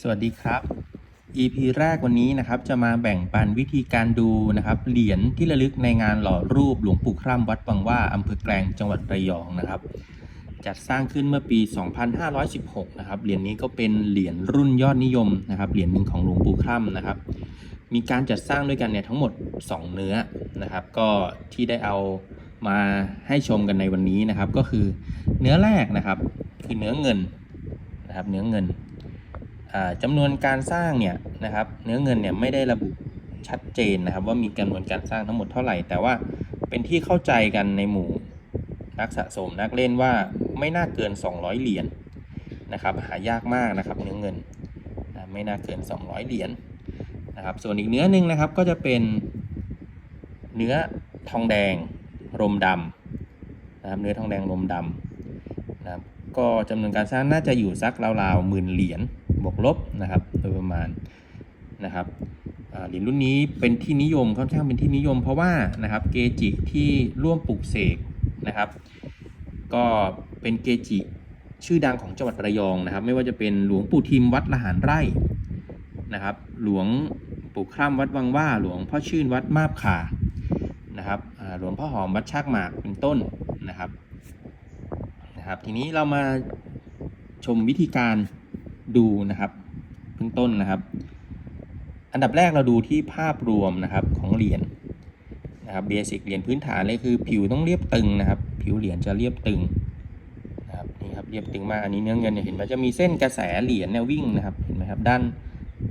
สวัสดีครับ EP แรกวันนี้นะครับจะมาแบ่งปันวิธีการดูนะครับเหรียญที่ระลึกในงานหล่อรูปหลวงปู่คร่ำวัดบางว่าอำเภอแกลงจังหวัดระยองนะครับ จัดสร้างขึ้นเมื่อปี 2516 นะครับเหรียญนี้ก็เป็นเหรียญรุ่นยอดนิยมนะครับเหรียญหนึ่งของหลวงปู่คร่ำนะครับ มีการจัดสร้างด้วยกันเนี่ยทั้งหมด 2 เนื้อนะครับ ก็ที่ได้เอามาให้ชมกันในวันนี้นะครับ ก็คือเนื้อแรกนะครับคือเนื้อเงินนะครับเนื้อเงิน จำนวนการสร้างเนี่ยนะครับเนื้อเงินเนี่ยไม่ได้ระบุชัดเจนนะครับ ว่ามีจำนวนการสร้างทั้งหมดเท่าไหร่ แต่ว่าเป็นที่เข้าใจกันในหมู่นักสะสมนักเล่นว่าไม่น่าเกิน 200 เหรียญนะครับหายากมากนะครับเนื้อเงินนะไม่น่าเกิน 200 เหรียญนะครับส่วนอีกเนื้อหนึ่งนะครับก็จะเป็นเนื้อทองแดงรมดำนะครับเนื้อทองแดงรมดำนะครับก็จำนวนการสร้างน่าจะอยู่สักราวๆหมื่นเหรียญ บวกลบนะครับโดยประมาณนะครับเหรียญรุ่นนี้เป็นที่นิยมค่อนข้างเป็นที่นิยมเพราะว่านะครับเกจิที่ร่วมปลูกเสกนะครับ ก็เป็นเกจิชื่อดังของจังหวัดระยองนะครับ ไม่ว่าจะเป็นหลวงปู่ทิมวัดละหารไร่นะครับ หลวงปู่คร่ำวัดวังว่าหลวงพ่อชื่นวัดมาบขานะครับหลวงพ่อหอมวัดชากหมากเป็นต้นนะครับนะครับ ทีนี้เรามาชมวิธีการ ดูนะครับเบื้องต้นนะครับ อันดับแรกเราดูที่ภาพรวมนะครับของเหรียญนะครับเบสิกเหรียญพื้นฐานเลยคือผิวต้องเรียบตึงนะครับ ผิวเหรียญจะเรียบตึงนะครับนี่ครับเรียบตึงมากอันนี้เนื้อเงินเนี่ยเห็นไหมจะมีเส้นกระแสเหรียญเนี่ยวิ่งนะครับเห็นไหมครับด้าน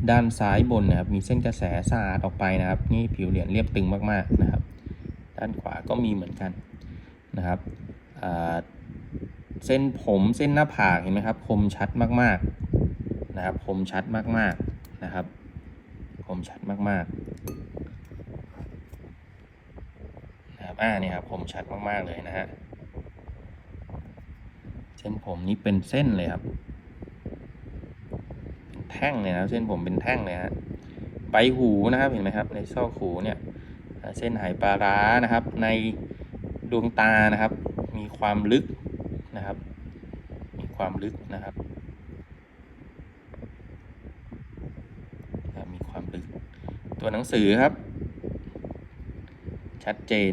ด้านซ้ายบนนะครับมีเส้นกระแสสาดออกไปนะครับ นี่ผิวเหรียญเรียบตึงมากๆนะครับ ด้านขวาก็มีเหมือนกันนะครับเส้นผมเส้นหน้าผากเห็นไหมครับคมชัดมากๆ นะครับคมชัดมากๆนะครับคมชัดมากๆนะครับอ่านี่ครับคมชัดมากๆเลยนะฮะเส้นผมนี่เป็นเส้นเลยครับเป็นแท่งเลยนะเส้นผมเป็นแท่งเลยฮะใบหูนะครับเห็นไหมครับ ในซอกหูเนี่ยเส้นหายปลาร้านะครับ ในดวงตานะครับ มีความลึกนะครับ มีความลึกนะครับ มีความลึก ตัวหนังสือครับ ชัดเจน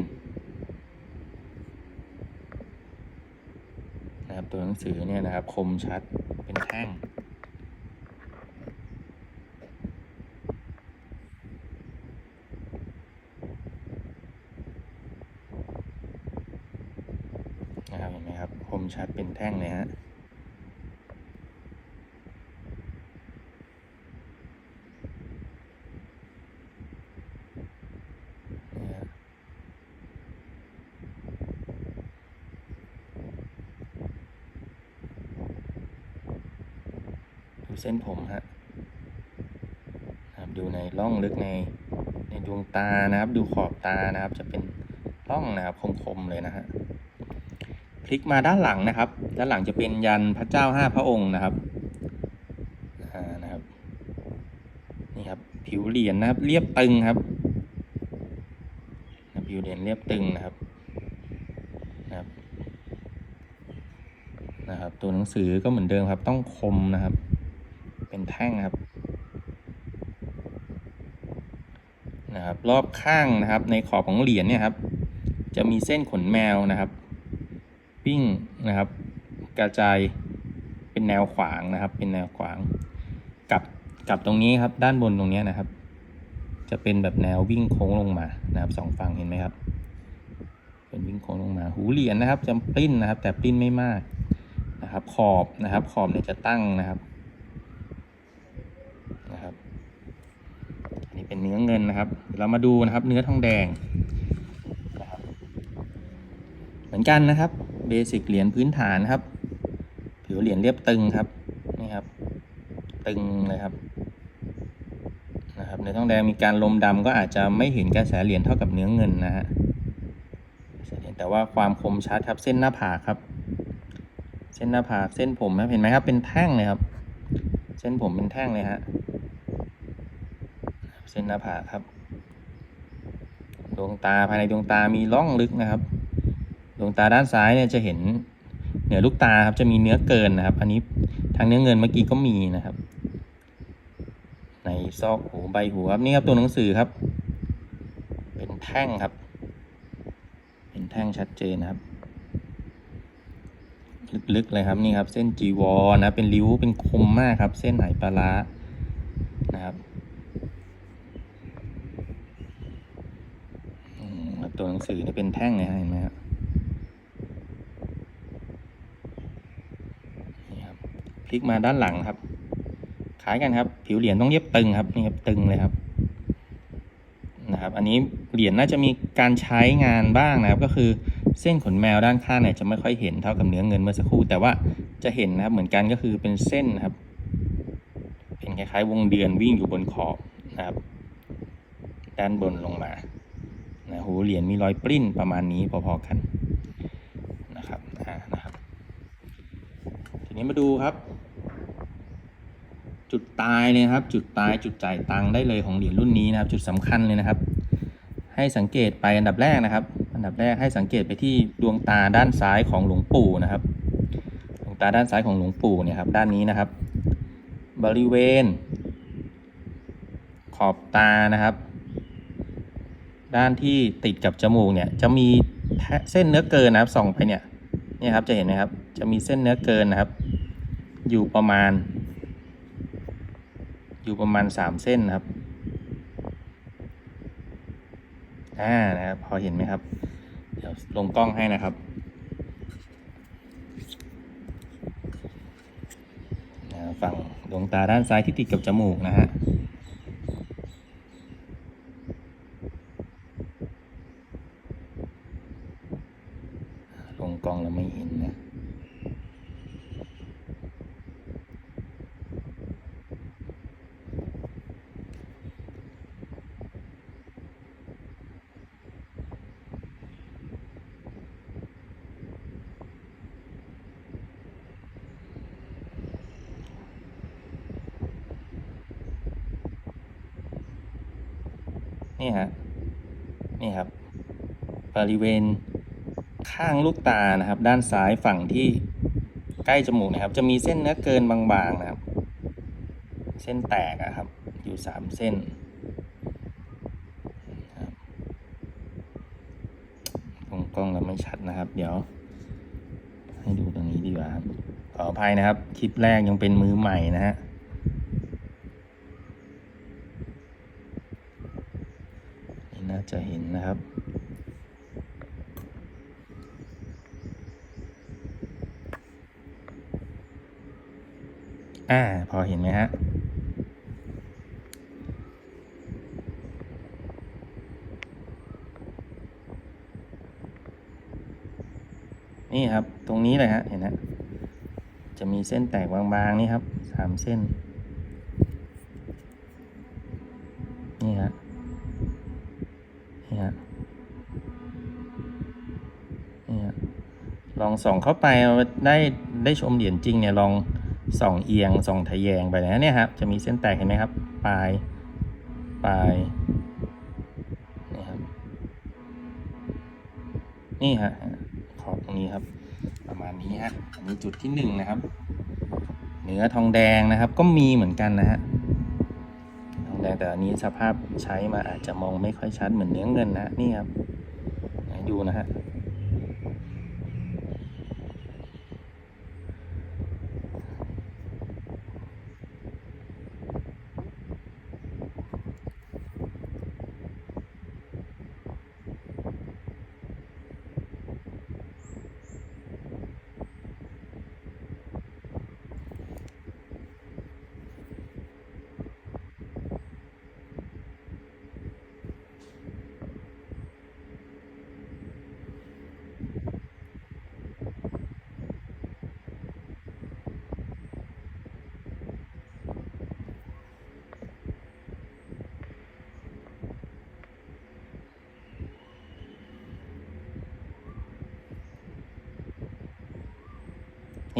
นะครับตัวหนังสือเนี่ยนะครับ คมชัดเป็นแท่งนะครับเห็นไหมครับคมชัดเป็นแท่งเลยฮะ นี่ฮะดู เส้นผมฮะครับดูในร่องลึกในในดวงตานะครับ ดูขอบตานะครับ จะเป็นร่องนะครับคมๆเลยนะฮะพลิกมาด้านหลังนะครับ ด้านหลังจะเป็นยันพระเจ้าห้าพระองค์นะครับนะครับ นี่ครับ ผิวเหรียญนะครับ เรียบตึงครับผิวเหรียญเรียบตึงนะครับนะครับ นะครับ ตัวหนังสือก็เหมือนเดิมครับ ต้องคมนะครับ เป็นแท่งครับนะครับ รอบข้างนะครับ ในขอบของเหรียญเนี่ยครับ จะมีเส้นขนแมวนะครับวิ่งนะครับ กระจายเป็นแนวขวางนะครับ เป็นแนวขวางกับกับตรงนี้ครับ ด้านบนตรงนี้นะครับ จะเป็นแบบแนววิ่งโค้งลงมานะครับสองฝั่งเห็นไหมครับเป็นวิ่งโค้งลงมาหูเหรียญนะครับจะปิ้นนะครับ แต่ปิ้นไม่มากนะครับ ขอบนะครับ ขอบเนี่ยจะตั้งนะครับอันนี้ เนื้อเงินนะครับ เรามาดูนะครับ เนื้อทองแดงนะครับเหมือนกันนะครับเบสิกเหรียญพื้นฐานครับ ผิวเหรียญเรียบตึงครับนี่ครับ ตึงเลยครับนะครับในทองแดงมีการลมดำก็อาจจะไม่เห็นกระแสเหรียญเท่ากับเนื้อเงินนะฮะแสเหรียญแต่ว่าความคมชัดครับเส้นหน้าผากครับ เส้นหน้าผากเส้นผมครับเห็นไหมครับเป็นแท่งเลยครับ เส้นผมเป็นแท่งเลยฮะ เส้นหน้าผากครับดวงตาภายในดวงตามีร่องลึกนะครับ ดวงตาด้านซ้ายเนี่ยจะเห็นเหนือลูกตาครับจะมีเนื้อเกินนะครับ อันนี้ทางเนื้อเงินเมื่อกี้ก็มีนะครับ ในซอกหูใบหูครับนี่ครับตัวหนังสือครับ เป็นแท่งครับ เป็นแท่งชัดเจนนะครับ ลึกๆเลยครับนี่ครับ เส้นจีวรนะเป็นริ้วเป็นคมมากครับ เส้นไหปลาร้านะครับอืมครับ ตัวหนังสือนี่เป็นแท่งเลยฮะเห็นไหมครับนี่ครับพลิกมาด้านหลังครับคล้ายกันครับ ผิวเหรียญต้องเย็บตึงครับนี่ครับตึงเลยครับนะครับ อันนี้เหรียญน่าจะมีการใช้งานบ้างนะครับ ก็คือเส้นขนแมวด้านข้างเนี่ยจะไม่ค่อยเห็นเท่ากับเนื้อเงินเมื่อสักครู่ แต่ว่าจะเห็นนะครับเหมือนกันก็คือเป็นเส้นนะครับ เป็นคล้ายๆ วงเดือนวิ่งอยู่บนขอบนะครับ ด้านบนลงมา หูเหรียญมีรอยปริ้นประมาณนี้พอๆกันนะครับอ่านะครับทีนี้มาดูครับ จุดตายเลยครับ จุดตายจุดจ่ายตังได้เลยของเหรียญรุ่นนี้นะครับ จุดสำคัญเลยนะครับ ให้สังเกตไปอันดับแรกนะครับ อันดับแรกให้สังเกตไปที่ดวงตาด้านซ้ายของหลวงปู่นะครับดวงตาด้านซ้ายของหลวงปู่เนี่ยครับด้านนี้นะครับ บริเวณ ขอบตานะครับ ด้านที่ติดกับจมูกเนี่ยจะมีเส้นเนื้อเกินนะครับส่องไปเนี่ยเนี่ยครับจะเห็นไหมครับจะมีเส้นเนื้อเกินนะครับ อยู่ประมาณ อยู่ประมาณสามเส้นนะครับอ่านะครับพอเห็นไหมครับ เดี๋ยวลงกล้องให้นะครับฝั่งดวงตาด้านซ้ายที่ติดกับจมูกนะฮะ ลงกล้องแล้วไม่เห็นนะ นี่ฮะนี่ครับบริเวณข้างลูกตานะครับ ด้านซ้ายฝั่งที่ใกล้จมูกนะครับ จะมีเส้นเนื้อเกินบางๆนะครับ เส้นแตกอะครับ อยู่สามเส้นครับกล้องกล้องเราไม่ชัดนะครับ เดี๋ยว ให้ดูตรงนี้ดีกว่าครับขออภัยนะครับ คลิปแรกยังเป็นมือใหม่นะฮะ นี่น่า จะเห็นนะครับ อ่า พอเห็นไหมฮะนี่ครับ ตรงนี้เลยฮะ เห็นฮะจะมีเส้นแตกบางๆนี่ครับสามเส้น นี่ฮะ นี่ฮะ นี่ฮะ ลองส่องเข้าไปได้ได้ชมเหรียญจริงเนี่ยลองส่องเอียงส่องทะแยงไปนะเนี่ยครับจะมีเส้นแตกเห็นไหมครับ ปลายปลายนี่ครับนี่ฮะขอบตรงนี้ครับ ประมาณนี้ฮะอันนี้จุดที่หนึ่งนะครับ เนื้อทองแดงนะครับ ก็มีเหมือนกันนะฮะทองแดงแต่อันนี้สภาพใช้มาอาจจะมองไม่ค่อยชัดเหมือนเนื้อเงินนะนี่ครับดูนะฮะ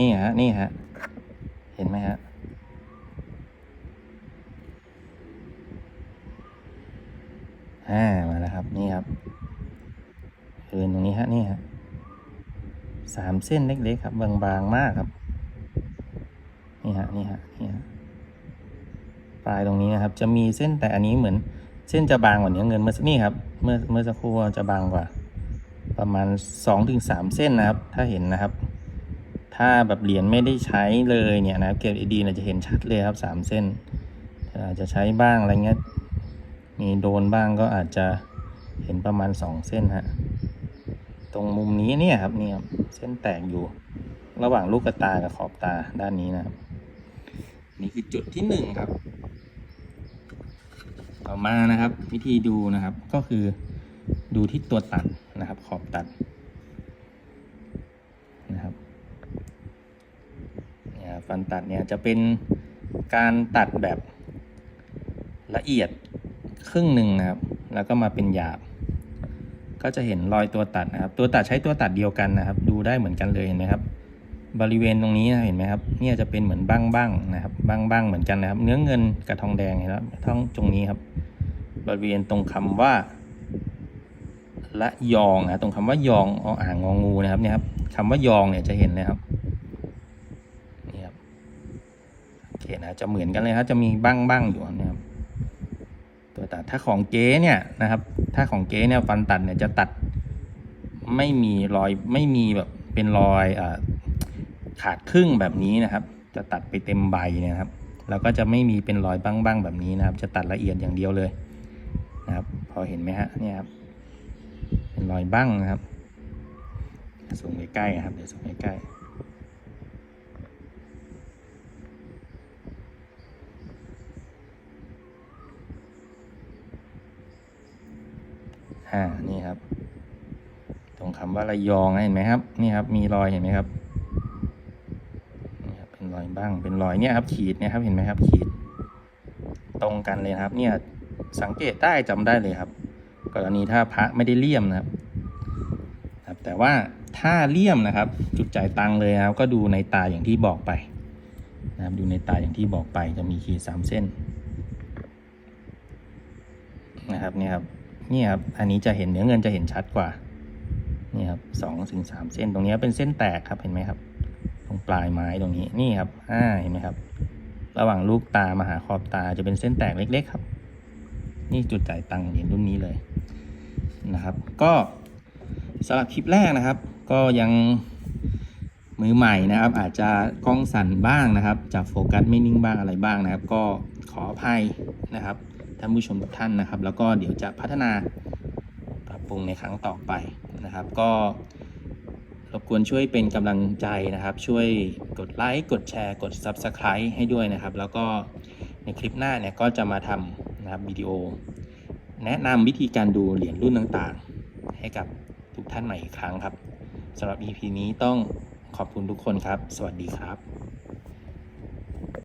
นี่ฮะ นี่ฮะ เห็นไหมฮะ อ่า มาแล้วครับ นี่ครับเอินตรงนี้ฮะ นี่ฮะ สามเส้นเล็กๆครับ บางๆมากครับ นี่ฮะ นี่ฮะ นี่ฮะ ปลายตรงนี้นะครับ จะมีเส้นแต่อันนี้เหมือน เส้นจะบางกว่าเนื้อเงินเมื่อสักนี่ครับ เมื่อเมื่อสักครู่จะบางกว่า ประมาณ2-3ถึงสามเส้นนะครับ ถ้าเห็นนะครับ ถ้าแบบเหรียญไม่ได้ใช้เลยเนี่ยนะครับเกรดดีเนี่ยจะเห็นชัดเลยครับสามเส้นอาจจะใช้บ้างอะไรเงี้ยมีโดนบ้างก็อาจจะเห็นประมาณสองเส้นฮะตรงมุมนี้เนี่ยครับเนี่ยเส้นแตกอยู่ระหว่างลูกตากับขอบตาด้านนี้นะครับนี่คือจุดที่หนึ่งครับ ต่อมานะครับ วิธีดูนะครับก็คือดูที่ตัวตัดนะครับ ขอบตัดนะครับเนี่ยฟัน ตัดเนี่ยจะเป็นการตัดแบบละเอียดครึ่งหนึ่งนะครับ แล้วก็มาเป็นหยาบ ก็จะเห็นรอยตัวตัดนะครับ ตัวตัดใช้ตัวตัดเดียวกันนะครับ ดูได้เหมือนกันเลยเห็นไหมครับ บริเวณตรงนี้เห็นไหมครับ เนี่ยจะเป็นเหมือนบ้างบ้างๆนะครับบ้างบ้างๆเหมือนกันนะครับ เนื้อเงินกับทองแดงเห็นไหมครับท้องตรงนี้ครับ บริเวณตรงคำว่าละยองนะตรงคำว่ายองออ่างงองูนะครับเนี่ยครับคำว่ายองเนี่ยจะเห็นเลยครับนี่ครับ โอเคนะจะเหมือนกันเลยครับจะมีบ้างบ้างอยู่นะครับตัวตัดถ้าของเก๊เนี่ยนะครับ ถ้าของเก๊เนี่ยฟันตัดเนี่ยจะตัดไม่มีรอยไม่มีแบบเป็นรอยอขาดครึ่งแบบนี้นะครับ จะตัดไปเต็มใบเนะครับ แล้วก็จะไม่มีเป็นรอยบ้างๆแบบนี้นะครับ จะตัดละเอียดอย่างเดียวเลยนะครับ พอเห็นไหมฮะเนี่ยครับเป็นรอยบ้างนะครับสูงใกล้ๆครับเดี๋ยวสูงใกล้ๆ อ่านี่ครับ ตรงคำว่าระยองเห็นไหมครับ นี่ครับ มีรอยเห็นไหมครับนี่ครับ เป็นรอยบ้างเป็นรอยเนี่ยครับ ขีดเนี่ยครับเห็นไหมครับ ขีด ตรงกันเลยครับ เนี่ยสังเกตได้จำได้เลยครับ กรณีถ้าพระไม่ได้เลี่ยมนะครับครับ แต่ว่าถ้าเลี่ยมนะครับ จุดจ่ายตังเลยครับ ก็ดูในตาอย่างที่บอกไปนะครับดูในตาอย่างที่บอกไปจะมีขีดสามเส้นนะครับเนี่ยครับ นี่ครับ อันนี้จะเห็นเนื้อเงินจะเห็นชัดกว่า นี่ครับสองถึงสามเส้น ตรงนี้เป็นเส้นแตกครับ เห็นไหมครับ ตรงปลายไม้ตรงนี้ นี่ครับ อ่า เห็นไหมครับ ระหว่างลูกตามาหาขอบตาจะเป็นเส้นแตกเล็ก ๆ ครับ นี่จุดจ่ายตังค์เหรียญรุ่นนี้เลยนะครับ ก็สำหรับคลิปแรกนะครับ ก็ยังมือใหม่นะครับ อาจจะกล้องสั่นบ้างนะครับจากโฟกัสไม่นิ่งบ้างอะไรบ้างนะครับ ก็ขออภัยนะครับ ท่านผู้ชมทุกท่านนะครับ แล้วก็เดี๋ยวจะพัฒนาปรับปรุงในครั้งต่อไปนะครับ ก็รบกวนช่วยเป็นกำลังใจนะครับ ช่วยกดไลค์กดแชร์ กด Subscribe ให้ด้วยนะครับ แล้วก็ในคลิปหน้าเนี่ยก็จะมาทำนะครับวิดีโอ แนะนำวิธีการดูเหรียญรุ่นต่างๆ ให้กับทุกท่านใหม่อีกครั้งครับสำหรับ EP นี้ต้องขอบคุณทุกคนครับ สวัสดีครับ